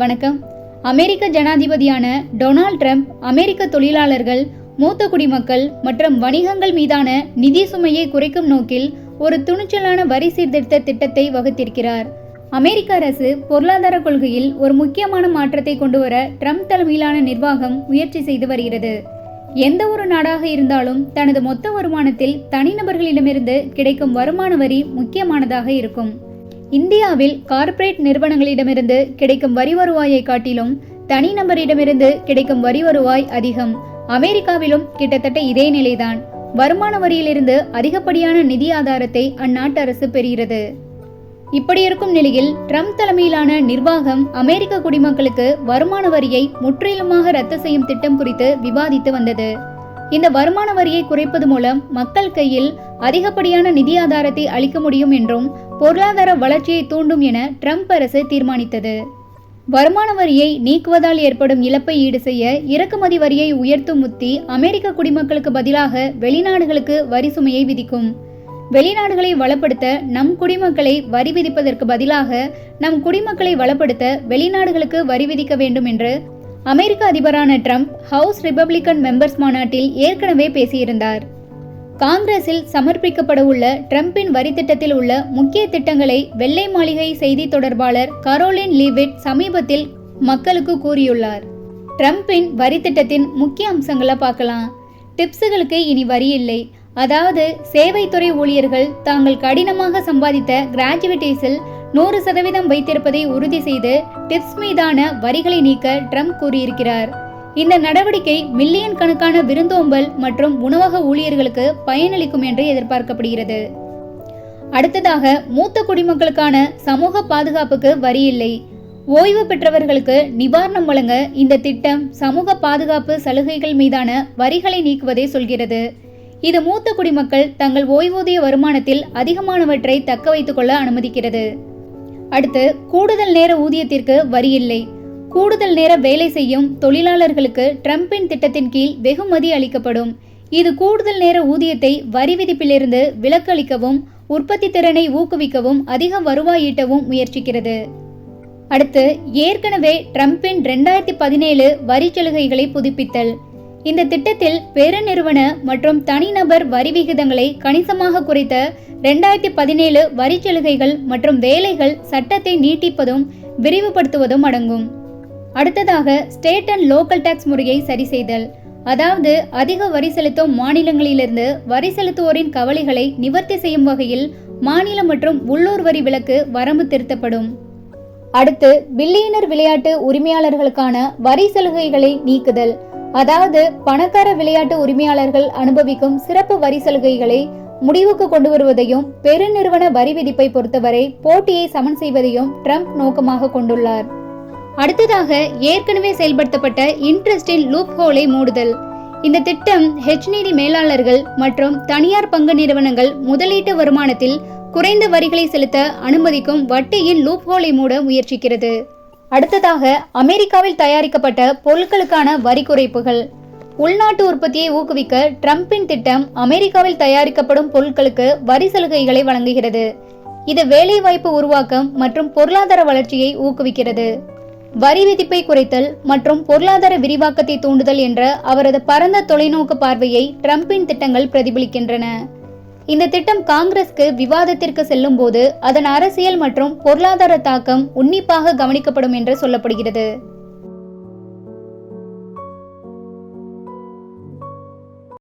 வணக்கம். அமெரிக்க ஜனாதிபதியான Donald Trump அமெரிக்க தொழிலாளர்கள் மூத்த குடிமக்கள் மற்றும் வணிகங்கள் மீதான நிதி சுமையை குறைக்கும் நோக்கில் ஒரு துணிச்சலான வரி சீர்திருத்த திட்டத்தை வகுத்திருக்கிறார். அமெரிக்க அரசு பொருளாதார கொள்கையில் ஒரு முக்கியமான மாற்றத்தை கொண்டுவர ட்ரம்ப் தலைமையிலான நிர்வாகம் முயற்சி செய்து வருகிறது. எந்த ஒரு நாடாக இருந்தாலும் தனது மொத்த வருமானத்தில் தனிநபர்களிடமிருந்து கிடைக்கும் வருமான வரி முக்கியமானதாக இருக்கும். இந்தியாவில் கார்ப்பரேட் நிறுவனங்களிடமிருந்து கிடைக்கும் வரி வருவாயை காட்டிலும் தனிநபரிடமிருந்து கிடைக்கும் வரி வருவாய் அதிகம். அமெரிக்காவிலும் கிட்டத்தட்ட இதே நிலைதான். வருமான வரியிலிருந்து அதிகப்படியான நிதி ஆதாரத்தை அந்நாட்டு அரசு பெறுகிறது. இப்படி இருக்கும் நிலையில் ட்ரம்ப் தலைமையிலான நிர்வாகம் அமெரிக்க குடிமக்களுக்கு வருமான வரியை முற்றிலுமாக ரத்து செய்யும் திட்டம் குறித்து விவாதித்து வந்தது. இந்த வருமான வரியை குறைப்பது மூலம் மக்கள் கையில் அதிகப்படியான நிதி ஆதாரத்தை அளிக்க முடியும் என்றும் பொருளாதார வளர்ச்சியை தூண்டும் என ட்ரம்ப் அரசு தீர்மானித்தது. வருமான வரியை நீக்குவதால் ஏற்படும் இழப்பை ஈடு செய்ய இறக்குமதி வரியை உயர்த்தும் உத்தி அமெரிக்க குடிமக்களுக்கு பதிலாக வெளிநாடுகளுக்கு வரி சுமையை விதிக்கும். வெளிநாடுகளை வளப்படுத்த நம் குடிமக்களை வரி விதிப்பதற்கு பதிலாக நம் குடிமக்களை வளப்படுத்த வெளிநாடுகளுக்கு வரி விதிக்க வேண்டும் என்று அமெரிக்க அதிபரான ட்ரம்ப் ஹவுஸ் ரிபப்ளிகன் மெம்பர்ஸ் மாநாட்டில் ஏற்கனவே பேசியிருந்தார். காங்கிரஸில் சமர்ப்பிக்கப்பட உள்ள ட்ரம்பின் வரி திட்டத்தில் உள்ள முக்கிய திட்டங்களை வெள்ளை மாளிகை செய்தி தொடர்பாளர் கரோலின் லீவிட் சமீபத்தில் மக்களுக்கு கூறியுள்ளார். ட்ரம்பின் வரி திட்டத்தின் முக்கிய அம்சங்களை பார்க்கலாம். டிப்ஸுகளுக்கு இனி வரி இல்லை. அதாவது சேவைத்துறை ஊழியர்கள் தாங்கள் கடினமாக சம்பாதித்த கிராஜுவேட்டேஸில் நூறு சதவீதம் வைத்திருப்பதை உறுதி செய்து டிப்ஸ் மீதான வரிகளை நீக்க ட்ரம்ப் கூறியிருக்கிறார். இந்த நடவடிக்கை மில்லியன் கணக்கான விருந்தோம்பல் மற்றும் உணவக ஊழியர்களுக்கு பயனளிக்கும் என்று எதிர்பார்க்கப்படுகிறது. அடுத்ததாக மூத்த குடிமக்களுக்கான சமூக பாதுகாப்புக்கு வரி இல்லை ஓய்வு பெற்றவர்களுக்கு நிவாரணம் வழங்க இந்த திட்டம் சமூக பாதுகாப்பு சலுகைகள் மீதான வரிகளை நீக்குவதை சொல்கிறது. இது மூத்த குடிமக்கள் தங்கள் ஓய்வூதிய வருமானத்தில் அதிகமானவற்றை தக்க வைத்துக் கொள்ள அனுமதிக்கிறது. அடுத்து கூடுதல் நேர ஊதியத்திற்கு வரி இல்லை. கூடுதல் நேர வேலை செய்யும் தொழிலாளர்களுக்கு ட்ரம்பின் திட்டத்தின் கீழ் வெகுமதி அளிக்கப்படும். இது கூடுதல் நேர ஊதியத்தை வரி விதிப்பிலிருந்து விலக்களிக்கவும் உற்பத்தி திறனை ஊக்குவிக்கவும் அதிக வருவாய் ஈட்டவும் முயற்சிக்கிறது. அடுத்து ஏற்கனவே ட்ரம்பின் ரெண்டாயிரத்தி பதினேழு வரி சலுகைகளை புதுப்பித்தல். இந்த திட்டத்தில் பெருநிறுவன மற்றும் தனிநபர் வரி விகிதங்களை கணிசமாக குறைத்த ரெண்டாயிரத்தி பதினேழு வரி சலுகைகள் மற்றும் வேலைகள் சட்டத்தை நீட்டிப்பதும் விரிவுபடுத்துவதும் அடங்கும். அடுத்ததாக ஸ்டேட் அண்ட் லோக்கல் டாக்ஸ் முறையை சரி செய்தல். அதாவது அதிக வரி செலுத்தும் மாநிலங்களிலிருந்து வரி செலுத்துவோரின் கவலைகளை நிவர்த்தி செய்யும் வகையில் மாநில மற்றும் உள்ளூர் வரி விலக்கு வரம்பு திருத்தப்படும். அடுத்து பில்லியனர் விளையாட்டு உரிமையாளர்களுக்கான வரி சலுகைகளை நீக்குதல். அதாவது பணக்கார விளையாட்டு உரிமையாளர்கள் அனுபவிக்கும் சிறப்பு வரி சலுகைகளை முடிவுக்கு கொண்டு வருவதையும் பெருநிறுவன வரி விதிப்பை பொறுத்தவரை போட்டியை சமன் செய்வதையும் ட்ரம்ப் நோக்கமாக கொண்டுள்ளார். அடுத்ததாக ஏற்கனவே செயல்படுத்தப்பட்ட இன்ட்ரெஸ்டின் லூப் ஹோலை மூடுதல். இந்த திட்டம் ஹெச்நிதி மேலாளர்கள் மற்றும் தனியார் பங்கு நிறுவனங்கள் முதலீட்டு வருமானத்தில் குறைந்த வரிகளை செலுத்த அனுமதிக்கும் வட்டியின் லூப் ஹோலை மூட முயற்சிக்கிறது. அடுத்ததாக அமெரிக்காவில் தயாரிக்கப்பட்ட பொருட்களுக்கான வரி குறைப்புகள் உள்நாட்டு உற்பத்தியை ஊக்குவிக்க ட்ரம்பின் திட்டம் அமெரிக்காவில் தயாரிக்கப்படும் பொருட்களுக்கு வரி சலுகைகளை வழங்குகிறது. இது வேலைவாய்ப்பு உருவாக்கம் மற்றும் பொருளாதார வளர்ச்சியை ஊக்குவிக்கிறது. வரி விதிப்பை குறைத்தல் மற்றும் பொருளாதார விரிவாக்கத்தை தூண்டுதல் என்ற அவரது பரந்த தொலைநோக்கு பார்வையை ட்ரம்பின் திட்டங்கள் பிரதிபலிக்கின்றன. இந்த திட்டம் காங்கிரஸ்க்கு விவாதத்திற்கு செல்லும் போது அதன் அரசியல் மற்றும் பொருளாதார தாக்கம் உன்னிப்பாக கவனிக்கப்படும் என்று சொல்லப்படுகிறது.